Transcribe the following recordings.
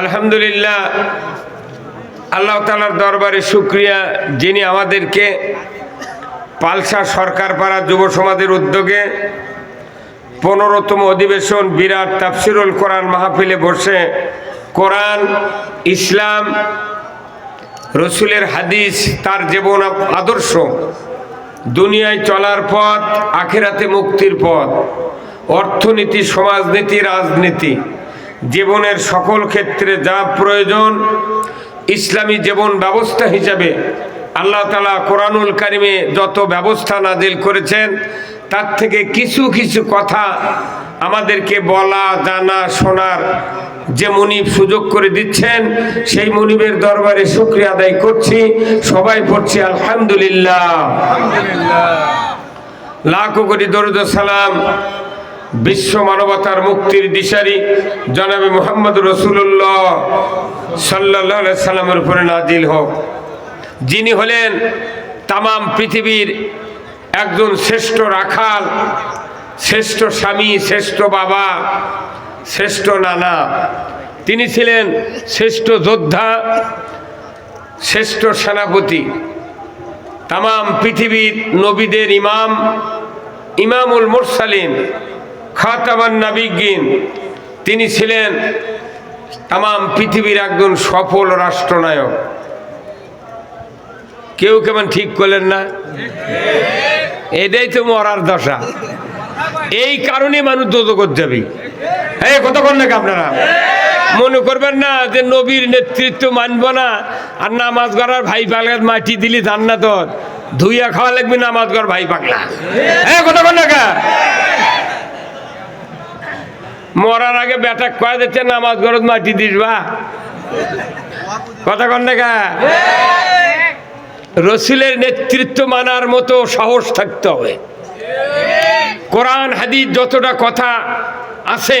আলহামদুলিল্লাহ, আল্লাহ তালার দরবারে শুক্রিয়া যিনি আমাদেরকে পালসা সরকার পাড়া যুব সমাজের উদ্যোগে পনেরোতম অধিবেশন বিরাট তাফসিরুল কোরআন মাহফিলে বসে কোরআন, ইসলাম, রসুলের হাদিস, তার জীবন আদর্শ, দুনিয়ায় চলার পথ, আখেরাতে মুক্তির পথ, অর্থনীতি, সমাজনীতি, রাজনীতি জীবনের সকল ক্ষেত্রে যা প্রয়োজন ইসলামী জীবন ব্যবস্থা হিসাবে আল্লাহ তালা কোরআনুল কারিমে যত ব্যবস্থা নাজিল করেছেন তার থেকে কিছু কিছু কথা আমাদেরকে বলা জানা শোনার যে মনিব সুযোগ করে দিচ্ছেন সেই মনিবের দরবারে শুক্রিয়া আদায় করছি। সবাই পড়ছি আলহামদুলিল্লাহ। লাখো কোটি দরুদ সালাম। বিশ্ব মানবতার মুক্তির দিশারি জনাবে মোহাম্মদ রসুল্লাহ সাল্লাহ সাল্লামের উপরে নাজিল হোক। যিনি হলেন তামাম পৃথিবীর একজন শ্রেষ্ঠ রাখাল, শ্রেষ্ঠ স্বামী, শ্রেষ্ঠ বাবা, শ্রেষ্ঠ নানা। তিনি ছিলেন শ্রেষ্ঠ যোদ্ধা, শ্রেষ্ঠ সেনাপতি। তামাম পৃথিবীর নবীদের ইমাম, ইমামুল মুরসালিন। খাতামান তিনি ছিলেন তামাম পৃথিবীর একজন সফল রাষ্ট্রনায়ক। কেউ কেমন ঠিক করলেন না? এটাই তো মরার দশা। এই কারণে মানুষ দোদকত যাবে। এই কতক্ষণ নাকি আপনারা? মনে করবেন না যে নবীর নেতৃত্ব মানব না, আর নামাজ গড়ার ভাই পাগলার মাটি দিলি জান্নাত ধুইয়া খাওয়া লাগবে নামাজ গড় ভাই পাগলা। এই কতক্ষণ নাকা মরার আগে বেটা কয়ে দিচ্ছে, নামাজ গড়ত মাটি দিস বা। কতক্ষণ নাকা রসুলের নেতৃত্ব মানার মতো সাহস থাকতে হবে। কোরআন, হাদিস যতটা কথা আছে,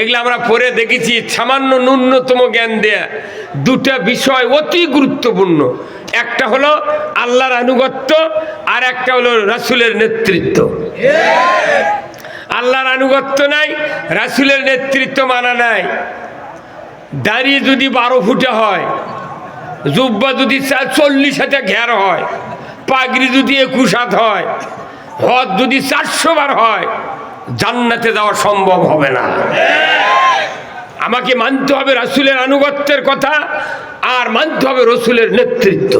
এগুলো আমরা পড়ে দেখেছি, সামান্য ন্যূনতম জ্ঞান দেয়া। দুটা বিষয় অতি গুরুত্বপূর্ণ। একটা হলো আল্লাহর আনুগত্য, আর একটা হলো রাসুলের নেতৃত্ব। আল্লাহর আনুগত্য নাই, রাসুলের নেতৃত্ব মানা নাই। দাঁড়িয়ে যদি বারো ফুটে হয়, জুব্বা যদি চল্লিশ হাতে ঘের হয়, পাগড়ি যদি একুশ হাত হয়, হদ যদি চারশো বার হয়, জান্নাতে যাওয়া সম্ভব হবে না। আমাকে মানতে হবে রাসুলের আনুগত্যের কথা, আর মানতে হবে রসুলের নেতৃত্ব।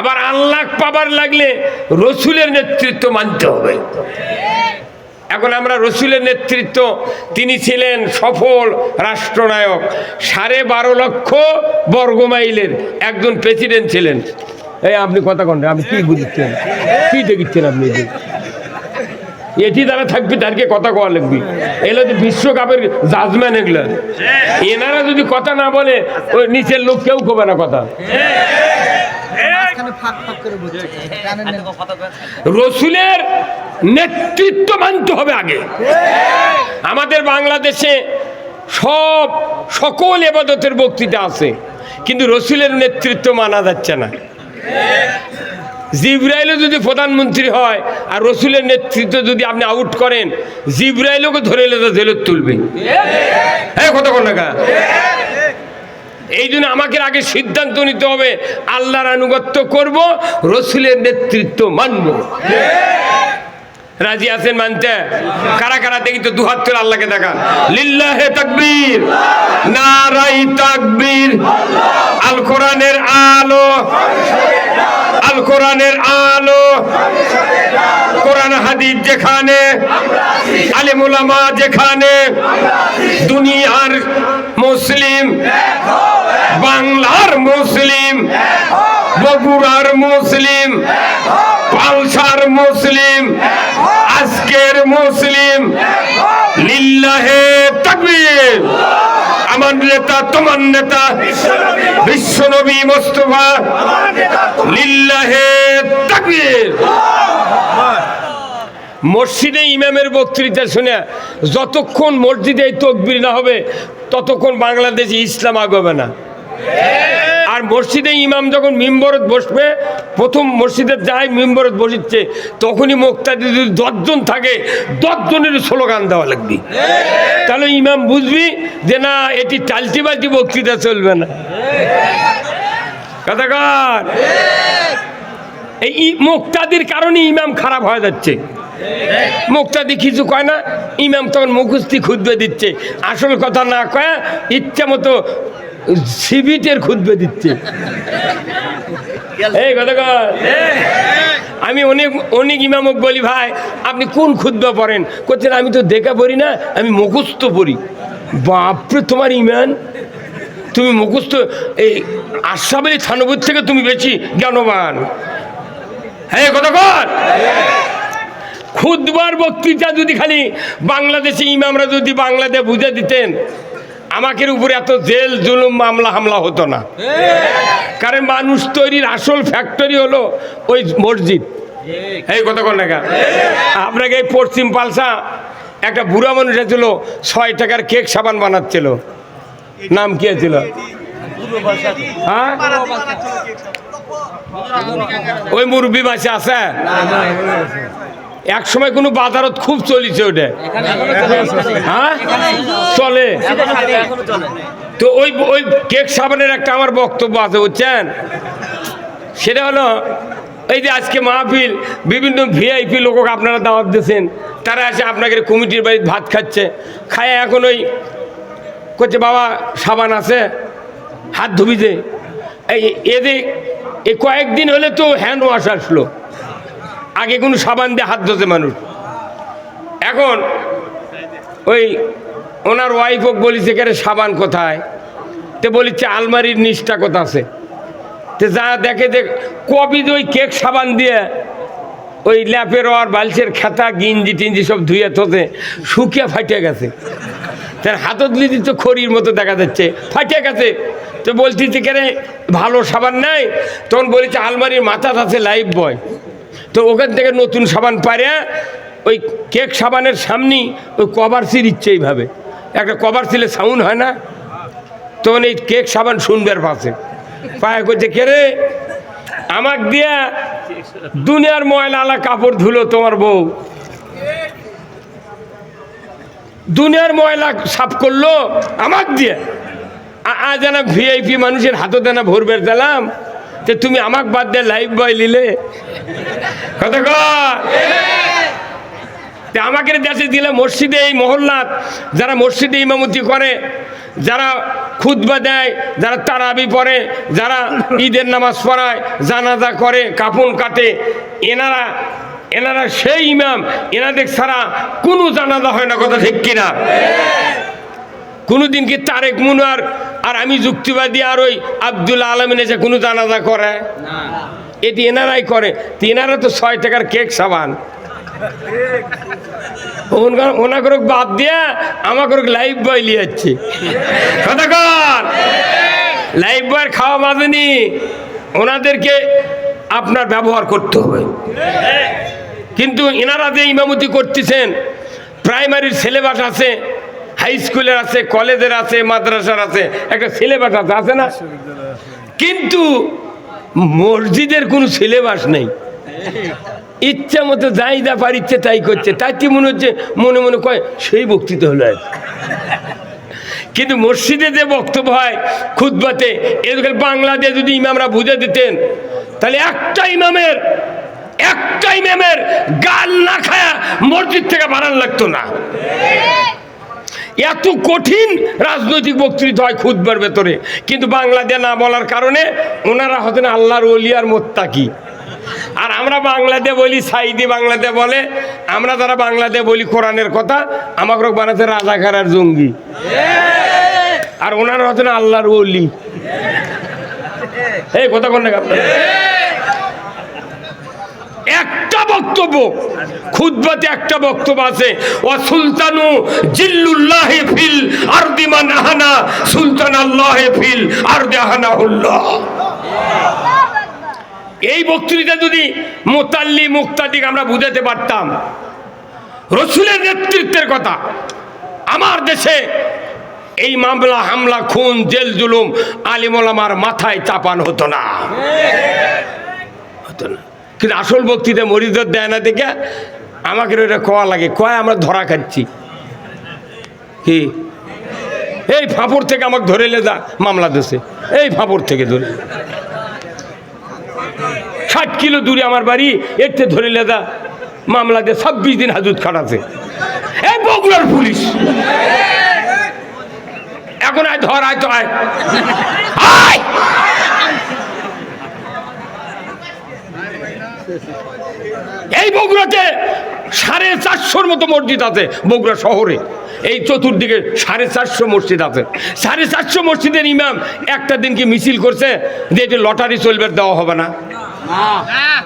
আবার আল্লাহ পাবার লাগলে রসুলের নেতৃত্ব মানতে হবে। এখন আমরা রসুলের নেতৃত্ব, তিনি ছিলেন সফল রাষ্ট্রনায়ক, সাড়ে বারো লক্ষ বর্গমাইলের একজন প্রেসিডেন্ট ছিলেন। এই আপনি কথা কন আপনি কি বুঝছেন? কি দেখিচ্ছেন আপনি? এটি? দ্বারা থাকবে তারকে কথা কওয়া লাগবে। এগুলো যে বিশ্বকাপের জাজম্যান এগুলো। এনারা যদি কথা না বলে, ওই নিচের লোক কেউ কবে না কথা। রসুলের নেতৃত্ব মানতে হবে আগে। আমাদের বাংলাদেশে সব সকল এবাদতের বক্তৃতা আছে, কিন্তু রসুলের নেতৃত্ব মানা যাচ্ছে না। জিব্রাইলও যদি প্রধানমন্ত্রী হয়, আর রসুলের নেতৃত্ব যদি আপনি আউট করেন জিব্রাইলকে ধরে এলে তো জেলত তুলবে। হ্যাঁ কত কোন টাকা এই জন্য আমাকে আগে সিদ্ধান্ত নিতে হবে, আল্লাহর আনুগত্য করব, রসুলের নেতৃত্ব মানব। রাজি আছেন মানতে? কারা কারা? দেখি তো দুহাত তুলে আল্লাহকে দেখান। লিল্লাহে তাকবীর, নারাই তাকবীর আল কোরআনের আলো আল কোরআনের আলো, কোরআন হাদিস যেখানে আলিমুলামা যেখানে, দুনিয়ার মুসলিম বাংলার মুসলিম, বগুড়ার মুসলিম, পালসার মুসলিম, আজকের মুসলিম, লিল্লাহে তাকবীর। আমার নেতা, তোমার নেতা, বিশ্বনবী মোস্তফা, লিল্লাহে তাকবীর। মসজিদে ইমামের বক্তৃতা শুনে যতক্ষণ মসজিদে এই তকবির না হবে, ততক্ষণ বাংলাদেশে ইসলাম আগবে না। আর মসজিদে ইমাম যখন মিম্বরত বসবে, প্রথম মসজিদে যাই মিম্বরত বসিচ্ছে, তখনই মুক্তাদি যদি দশজন থাকে, দশজনের স্লোগান দেওয়া লাগবে। তাহলে ইমাম বুঝবি যে না, এটি টালটি বালটি বক্তৃতা চলবে না। কথা কর এই মুক্তাদির কারণে ইমাম খারাপ হয়ে যাচ্ছে। মুক্তাদি কিছু কয় না? ইমাম তখন মুখস্থি খুদবে দিচ্ছে। আসল কথা না কয় ইচ্ছা মতো সিবিটের খুদবে দিচ্ছে। এই কথা আমি অনেক অনেক ইমামক বলি ভাই আপনি কোন খুদ্া পড়েন? করছেন আমি তো দেখা পড়ি না আমি মুখস্থ পড়ি। বাপরে তোমার ইমান? তুমি মুখস্থ এই আশাবেলি থানবুর থেকে তুমি বেশি জ্ঞানবান। হ্যাঁ কথা কর খুদবার বক্তৃতা যদি খালি বাংলাদেশি ইমামরা যদি বাংলাদেশ বুঝে দিতেন আমাকে উপরে এত জেল, জুলুম, মামলা, হামলা হতো না। কারণ মানুষ তৈরির আসল ফ্যাক্টরি হলো ওই মসজিদ। এই কত কোন আপনাকে এই পশ্চিম পালসা একটা বুড়া মানুষ ছিল ছয় টাকার কেক সাবান বানাচ্ছিল। নাম কি ছিল হ্যাঁ? ওই মুরব্বী মাসে আছে? এক সময় কোনো বাজারত খুব চলিছে ওটা হ্যাঁ? চলে। তো ওই ওই কেক সাবানের একটা আমার বক্তব্য আছে, বুঝছেন? সেটা হলো, এই যে আজকে মাহফিল, বিভিন্ন ভিআইপি লোক আপনারা দাওয়াত দিয়েছেন, তারা এসে আপনাকে কমিটির বাড়িতে ভাত খাচ্ছে। খায় এখন ওই করছে বাবা, সাবান আছে, হাত ধুবি দে এই এদের এই কয়েকদিন হলে তো হ্যান্ড ওয়াশ আসলো। আগে কোনো সাবান দিয়ে হাত ধোছে মানুষ। এখন ওই ওনার ওয়াইফও বলিছে কেরে সাবান কোথায়? তে বলিছে, আলমারির নিচটা কোথা আছে? তে যা দেখে যে কবি ওই কেক সাবান দিয়ে ওই ল্যাপের আর বালছের খেতা, গিঞ্জি টিঞ্জি সব ধুয়ে থতে শুকিয়ে ফাটে গেছে। তার হাতত লিদি তো খড়ির মতো দেখা যাচ্ছে ফাটে গেছে। তো বলছি যে কেন ভালো সাবান নাই? তখন বলেছে, আলমারির মাথা আছে লাইফ বয় তো ওখান থেকে নতুন সাবান পারে ওই কেক সাবানের সামনেই ওই কভার সিরিচ্ছে এইভাবে। একটা কভার সিলে সাউন্ড হয় না, তখন এই কেক সাবান শুনবার পাশে পায়ে করছে কে রে? আমাক দিয়া দুনিয়ার ময়লা আলা কাপড় ধুলো তোমার বউ। দুনিয়ার ময়লা সাফ করল, আমাক দিয়ে। আজ না ভিআইপি মানুষের হাতে দেনা ভরবের দিলাম যে তুমি আমাক বাদ দিয়ে লাইফ বয় নিলে কত আমাকে দেশে দিলে মসজিদে এই মহল্লাত, যারা মসজিদে ইমামতি করে, যারা খুতবা দেয়, যারা তারাবি পড়ে, যারা ঈদের নামাজ পড়ায়, জানাজা করে, কাফন কাটে, এনারা এনারা সেই ইমাম, এনাদের ছাড়া কোনো জানাজা হয় না, কথা ঠিক কিনা? কোনোদিন কি তারেক মুনার আর আমি যুক্তিবাদী আর ওই আব্দুল আলমিন এসে কোনো জানাজা করে? এটি এনারাই করে। তো এনারা তো ছয় টাকার কেক সাবান। ওনকা- বাদ দিয়া আমাকে লাইফ বয় লিয়াচ্ছে। কর লাইফ বয়ের খাওয়া বাঁধেনি। ওনাদেরকে আপনার ব্যবহার করতে হবে। কিন্তু এনারা যে ইমামতি করতেছেন প্রাইমারির সিলেবাস আছে হাই স্কুলের আছে, কলেজের আছে, মাদ্রাসার আছে, একটা সিলেবাস আছে আছে না? কিন্তু মসজিদের কোনো সিলেবাস নেই। ইচ্ছা মতো যাই যা পারিচ্ছে তাই করছে। তাই কি মনে হচ্ছে? মনে মনে কয়, সেই বক্তৃতা হলো কিন্তু মসজিদে যে বক্তব্য হয় খুদ্বাতে এদের বাংলাদেশ যদি ইমামরা বুঝে দিতেন, তাহলে একটা ইমামের একটা ইমামের গাল না খায়া মসজিদ থেকে বাড়ান লাগতো না। এত কঠিন রাজনৈতিক বক্তৃতা হয় খুদবার ভেতরে। কিন্তু বাংলাদেশ না বলার কারণে ওনারা হতেন আল্লাহর ওলিয়ার মোত্তাকি। আর আমরা বাংলাদেশ বলি সাইদি, বাংলাদেশ বলে, আমরা যারা বাংলাদেশ বলি কোরআনের কথা, আমাকে বানাতে রাজাকার আর জঙ্গি। আর ওনারা হতেন আল্লাহর ওলি। এই কথা কোন একটা বক্তব্য, খুদ্বাতে একটা বক্তব্য আছে ও সুলতানু জিল্লুল্লাহ ফিল আরদি মান আহানা, সুলতান আল্লাহ ফিল আরদি আহানাহুল্লাহ। এই বক্তৃতা যদি মোতাল্লি মুক্তাদিক আমরা বুঝাতে পারতাম, রসুলের নেতৃত্বের কথা, আমার দেশে এই মামলা, হামলা, খুন, জেল, জুলুম আলিমলামার মাথায় চাপান হতো না। হতো না। কিন্তু আসল বক্তৃতা মরিদর দেয় না দেখে আমাকে ওটা কয়া লাগে কয় আমরা ধরা খাচ্ছি। কি? এই ফাঁপড় থেকে আমাকে ধরে লেদা মামলা দেশে এই ফাঁপড় থেকে ধরে। ষাট কিলো দূরে আমার বাড়ি এতে ধরে লেদা মামলা দিয়ে ছাব্বিশ দিন হাজুত খাটাছে। এই বগুড়ার পুলিশ। এখন আয়, ধর আয় তো আয় আয় এই বগুড়াতে সাড়ে চারশোর মতো মসজিদ আছে বগুড়া শহরে। এই চতুর্দিকে সাড়ে চারশো মসজিদ আছে। সাড়ে চারশো মসজিদের ইমাম একটা দিন কি মিছিল করছে যে এটা লটারি চলবে দেওয়া হবে না?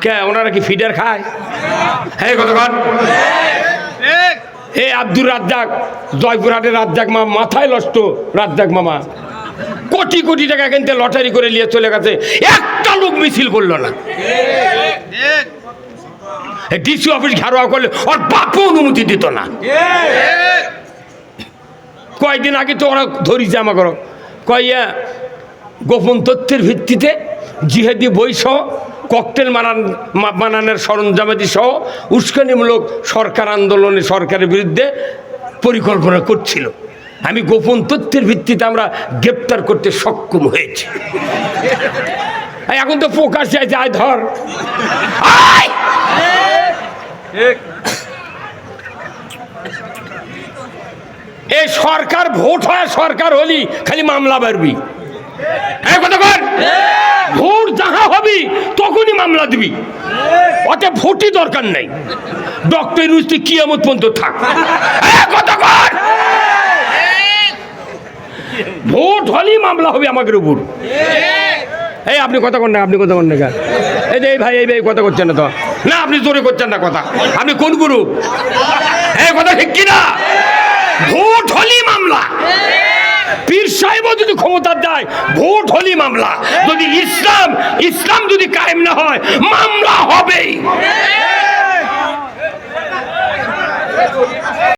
কে, ওনারা কি ফিডার খায়? হ্যাঁ কতক্ষণ এই আব্দুর রাজ্জাক, জয়পুরহাটের রাজ্জাক মা, মাথায় লষ্ট রাজ্জাক মামা। কোটি কোটি টাকা কিনতে লটারি করে নিয়ে চলে গেছে। একটা লোক মিছিল করল না। ডিসি অফিস ঘেরোয়া করলে ওর বাপও অনুমতি দিত না। কয়েকদিন আগে তো ওরা ধরি ধরিছে আমাকে কইয়া গোপন তথ্যের ভিত্তিতে জিহাদি বই সহ ককটেল মারান বানানোর সরঞ্জামাদি সহ, উস্কানিমূলক সরকার আন্দোলনে সরকারের বিরুদ্ধে পরিকল্পনা করছিল। আমি গোপন তথ্যের ভিত্তিতে আমরা গ্রেপ্তার করতে সক্ষম হয়েছি। এখন তো যায় যায় ধর। আয়! এই সরকার ভোট হয় সরকার হলি খালি মামলা বাড়বি। হ্যাঁ কথা কর। ভোট যাহা হবি তখনই মামলা দিবি। অত ভোটই দরকার নাই। ডক্টর ইউনুসটি কিয়ামত পর্যন্ত থাক। হ্যাঁ কথা কর। ভোট হলেই মামলা হবে আমাদের উপর। এই আপনি কথা কন না আপনি কথা কন না? এই ভাই এই ভাই, কথা করছেন না তো। না, আপনি জোরে করছেন না কথা। আপনি কোন গুরু এই কথা ঠিক কিনা ভোট হলি মামলা। পীর সাহেব যদি ক্ষমতা দেয়, ভোট হলি মামলা। যদি ইসলাম ইসলাম যদি কায়েম না হয়, মামলা হবেই।